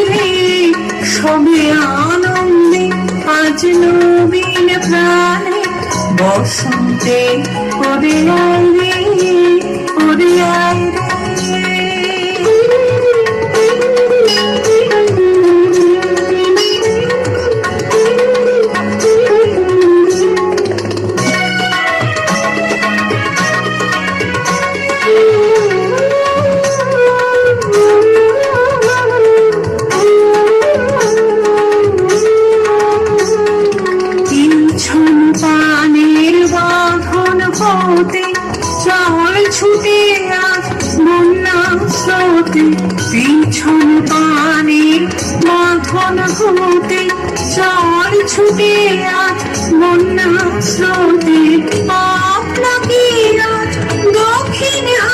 পাবে সবে আনন্দে আজ নবীন প্রাণে বসন্তে ওরে আয় হতে চল ছুটে আজ বন্যা স্রোতে, পিছন পানে বাঁধন হতে চল ছুটে আজ বন্যা স্রোতে দক্ষিণ